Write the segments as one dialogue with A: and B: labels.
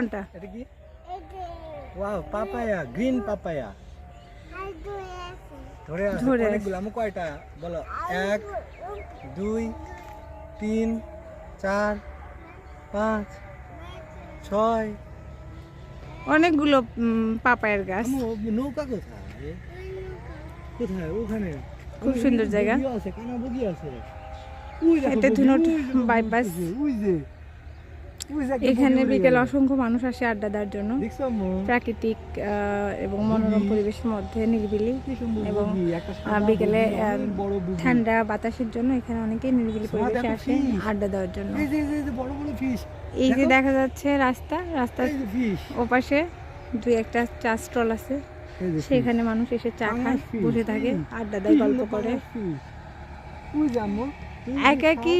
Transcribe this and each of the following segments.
A: কোনটা
B: এটা কি? ওয়াও পাপায়া গ্রিন পাপায়া ধরে আছে
A: ধরে
B: অনেকগুলো। আমি কয়টা? বলো। এক দুই তিন চার পাঁচ ছয়।
A: অনেকগুলো পাপায়ের গাছ।
B: নৌকা কোথায়? কোথায়? ওখানে।
A: খুব সুন্দর জায়গা।
B: আছে কানা বগি আছে। যে যে একটা
A: এখানে বিকেলে অসংখ্য মানুষ আসে আড্ডা দেওয়ার জন্য। প্রাকৃতিক এবং মনোরম পরিবেশের মধ্যে নিরিবিলি। এবং বিকেলে। ঠান্ডা বাতাসের জন্য এখানে অনেকেই নিরিবিলি পরিবেশে আসে আড্ডা দেওয়ার জন্য।
B: এই যে দেখো।
A: যাচ্ছে রাস্তা রাস্তার ওপাশে দুই একটা চা স্টল আছে। সেখানে মানুষ এসে চা খায় বসে থাকে আড্ডা দেয় গল্প করে। এক একই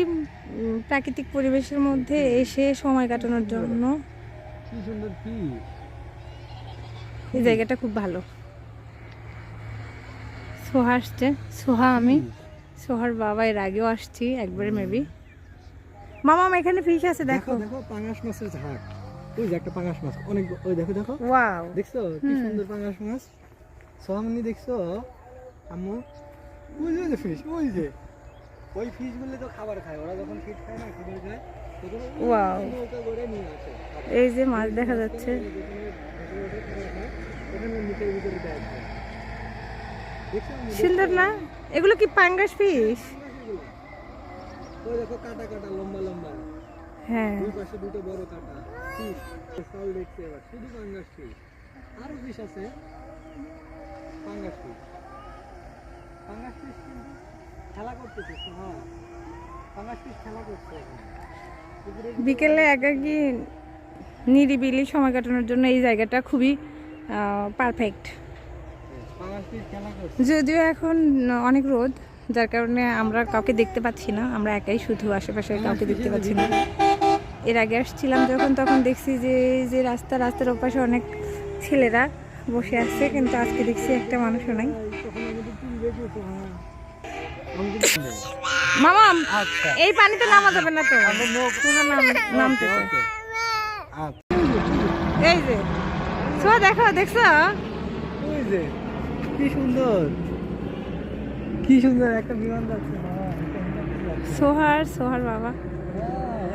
A: প্রাকৃতিক পরিবেশের মধ্যে এসে সময় কাটানোর জন্য। এই জায়গাটা খুব ভালো। সোহা আসছে। সোহা আমি। সোহার বাবা এর আগেও আসছি একবারে মেবি মামা এখানে ফিশ আছে
B: দেখো
A: দেখো।
B: দেখো পাঙাশ মাছের ঝাঁক। ওই যে একটা পাঙাশ মাছ। অনেক ওই দেখো দেখো।
A: ওয়াও
B: দেখছ? কি সুন্দর পাঙাশ মাছ। সোহামনি দেখছ? আম্মু ওই যে ফিশ ওই যে। ওই ফিশগুলো তো খাবার খায় ওরা যখন ফিট খায় না খাবার খায়
A: এই যে মাছ দেখা যাচ্ছে? সুন্দর না? এগুলো কি পাঙ্গাস ফিশ
B: ওই দেখো কাটা কাটা লম্বা লম্বা।
A: হ্যাঁ।
B: দুই পাশে দুটো বড় কাটা ফিশ ফল দেখতে এবার শুধু পাঙ্গাস ফিশ আরও ফিশ আছে পাঙ্গাস ফিশ পাঙ্গাস ফিশ কিন্তু করতেছে হ্যাঁ খেলা
A: বিকেলে একাকি নিরিবিলি সময় কাটানোর জন্য এই জায়গাটা খুবই পারফেক্ট যদিও এখন অনেক রোদ, যার কারণে আমরা কাউকে দেখতে পাচ্ছি না, আমরা একাই শুধু আশেপাশে কাউকে দেখতে পাচ্ছি না। এর আগে আসছিলাম যখন, তখন দেখছি যে যে রাস্তা, রাস্তার ওপাশে অনেক ছেলেরা বসে আছে, কিন্তু আজকে দেখছি একটা মানুষও নাই। মামা
B: আচ্ছা।
A: এই পানিতে নামা যাবে না তো। নামতে
B: আচ্ছা।
A: এই যে। দেখো দেখছ?
B: ওই যে কি সুন্দর। কি সুন্দর একটা বিমান যাচ্ছে।
A: সোহার সোহার বাবা।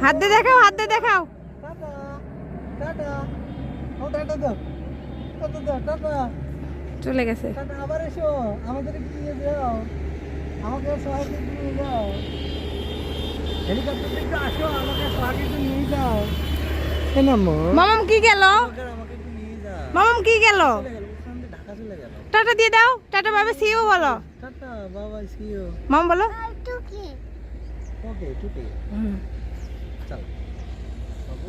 A: হাত দিয়ে দেখাও হাত দিয়ে দেখাও। চলে গেছে।
B: আবার এসো। আমাদের নিয়ে যাও। আমাকে একটু নিয়ে যাও। হেলিকপ্টার একটু আসো আমাকে একটু নিয়ে যাও। কেন
A: মামাম কি গেল?
B: আমাকে একটু নিয়ে যাও।
A: মামাম কি
B: থেকে গেল
A: টাটা দিয়ে দাও টাটা বাবা সিও বলো।
B: টাটা বাবা সিও
A: মাম বলো।
B: ওকে টুকে চল। বাবু।